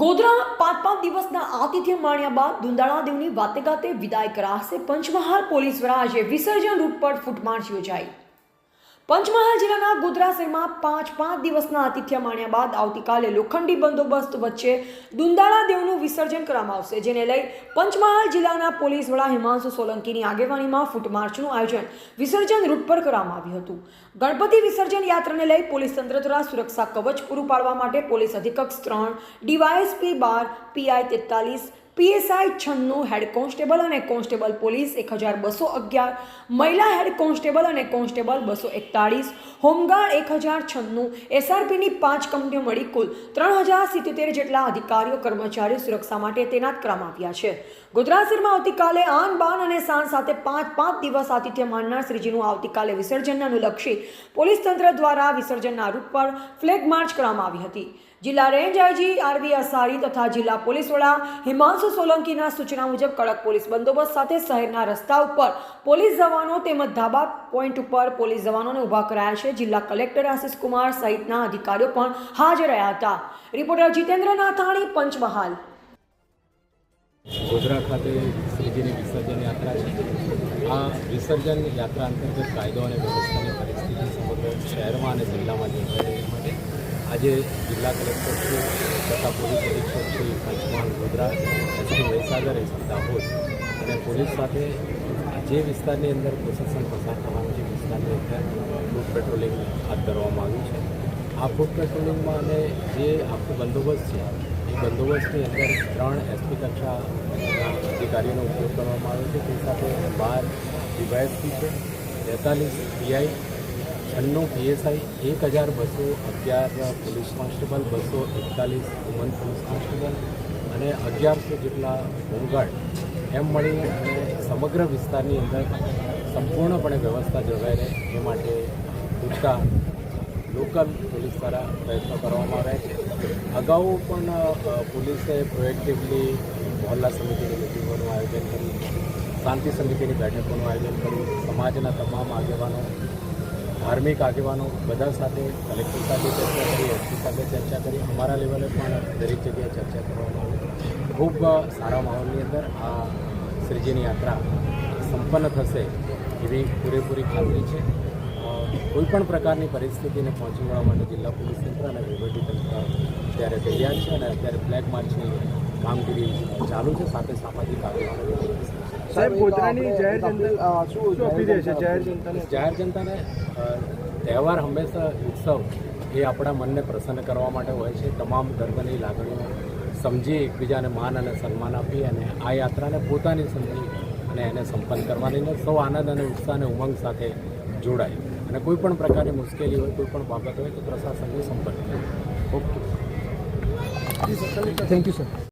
ગોધરામાં પાંચ પાંચ દિવસના આતિથ્ય માણ્યા બાદ દુંદાળા દેવની વાતે ગાતે વિદાય કરાશે પંચમહાલ પોલીસ દ્વારા આજે વિસર્જન રૂટ પર ફૂટમાર્ચ યોજાઈ. પંચમહાલ જિલ્લાના ગોધરા શહેરમાં પાંચ પાંચ દિવસના આતિથ્ય માણ્યા બાદ આવતીકાલે લોખંડી બંદોબસ્ત વચ્ચે દુંદાળા દેવનું વિસર્જન કરવામાં આવશે, જેને લઈ પંચમહાલ જિલ્લાના પોલીસ વડા હિમાંશુ સોલંકીની આગેવાનીમાં ફૂટમાર્ચનું આયોજન વિસર્જન રૂટ પર કરવામાં આવ્યું હતું. ગણપતિ વિસર્જન યાત્રાને લઈ પોલીસ તંત્ર દ્વારા સુરક્ષા કવચ પૂરું પાડવા માટે પોલીસ અધિક્ષક ત્રણ, ડીવાયએસપી બાર, પીઆઈ તેતાલીસ પીએસઆઈ છન્નું હેડ કોન્સ્ટેબલ અને કોન્સ્ટેબલ પોલીસ એક હજાર બસો અગિયાર, મહિલા હેડ કોન્સ્ટેબલ અને કોન્સ્ટેબલ બસો એકતાળીસ, હોમગાર્ડ એક હજાર છન્નું, એસઆરપીની પાંચ કંપનીઓ મળી કુલ ત્રણ હજાર સિત્યોતેર જેટલા અધિકારીઓ, કર્મચારીઓ સુરક્ષા માટે તૈનાત કરવામાં આવ્યા છે. ગોધરા આવતીકાલે આન બાન અને સાંજ સાથે પાંચ પાંચ દિવસ આતિથ્ય માનનાર શ્રીજીનું આવતીકાલે વિસર્જનને અનુલક્ષી પોલીસ તંત્ર દ્વારા વિસર્જનના રૂટ પર ફ્લેગ માર્ચ કરવામાં આવી હતી. જિલ્લા રેન્જ આઈજી આરવી અસારી તથા જિલ્લા પોલીસ વડા હિમાંશુ સોલંકીના સૂચના મુજબ કડક પોલીસ બંદોબસ્ત સાથે શહેરના રસ્તા ઉપર પોલીસ જવાનો તેમજ ધાબા પોઈન્ટ ઉપર પોલીસ જવાનોને ઊભા કરાયા છે. જિલ્લા કલેક્ટર આશિષ કુમાર સહિતના અધિકારીઓ પણ હાજર રહ્યા હતા. રિપોર્ટર જીતેન્દ્ર નાથાણી પંચમહાલ. ગોધરા ખાતે શ્રીજીની વિસર્જન યાત્રા છે. આ વિસર્જન યાત્રા અંતર્ગત કાયદો અને વ્યવસ્થાની પરિસ્થિતિ સમગ્ર શહેરમાં અને જિલ્લામાં જોઈ આજે જિલ્લા કલેક્ટર શ્રી તથા પોલીસ અધિક્ષક શ્રી પંચમહાલ ગોધરા એસપી મહીસાગર એસપી દાહોદ અને પોલીસ સાથે જે વિસ્તારની અંદર પ્રોસેસન પસાર થવાનું છે, વિસ્તારની અંદર ફૂડ પેટ્રોલિંગ હાથ ધરવામાં આવ્યું છે. આ ફૂડ પેટ્રોલિંગમાં અને જે આખો બંદોબસ્ત છે, એ બંદોબસ્તની અંદર ત્રણ એસપી કક્ષાના અધિકારીઓનો ઉપયોગ કરવામાં આવ્યો છે. તે સાથે બાર ડીવાયએસપી છે તેતાલીસ પીઆઈ છન્નું પીએસઆઈ, એક હજાર બસો અગિયાર પોલીસ કોન્સ્ટેબલ, બસો એકતાલીસ વુમન પોલીસ કોન્સ્ટેબલ અને અગિયારસો જેટલા હોમગાર્ડ એમ મળી અને સમગ્ર વિસ્તારની અંદર સંપૂર્ણપણે વ્યવસ્થા જળવાઈ રહે એ માટે પૂરતા લોકલ પોલીસ દ્વારા પ્રયત્નો કરવામાં આવ્યા છે. અગાઉ પણ પોલીસે પ્રોએક્ટિવલી મોહલ્લા સમિતિની મિટિંગોનું આયોજન કર્યું, શાંતિ સમિતિની બેઠકોનું આયોજન કર્યું, સમાજના તમામ આગેવાનો ધાર્મિક આગેવાનો બધા સાથે કલેક્ટર સાથે ચર્ચા કરી, એસપી સાથે ચર્ચા કરી. અમારા લેવલે પણ દરેક જગ્યાએ ચર્ચા કરવામાં આવી. ખૂબ સારા માહોલની અંદર આ શ્રીજીની યાત્રા સંપન્ન થશે એવી પૂરેપૂરી ખાતરી છે. કોઈપણ કોઈ પણ પ્રકારની પરિસ્થિતિને પહોંચી વળવા માટે જિલ્લા પોલીસ તંત્ર અને વહીવટીતંત્ર અત્યારે તૈયાર છે અને અત્યારે ફ્લેગ માર્ચની કામગીરી ચાલુ છે સાથે સામાજિક આગેવાનો સાહેબ ગોધરાની જાહેર જનતા શું અપીલ રહેશે જાહેર જનતાને જાહેર જનતાને તહેવાર હંમેશા ઉત્સવ એ આપણા મનને પ્રસન્ન કરવા માટે હોય છે. તમામ ધર્મની લાગણીઓ સમજી એકબીજાને માન અને સન્માન આપી અને આ યાત્રાને પોતાની સમજી અને એને સંપન્ન કરવાની ને સૌ આનંદ અને ઉત્સાહ અને ઉમંગ સાથે જોડાય. અને કોઈ પણ પ્રકારની મુશ્કેલી હોય કોઈ પણ બાબત હોય તો પ્રશાસનને સંપર્ક કરે ઓકે થેન્ક યુ સર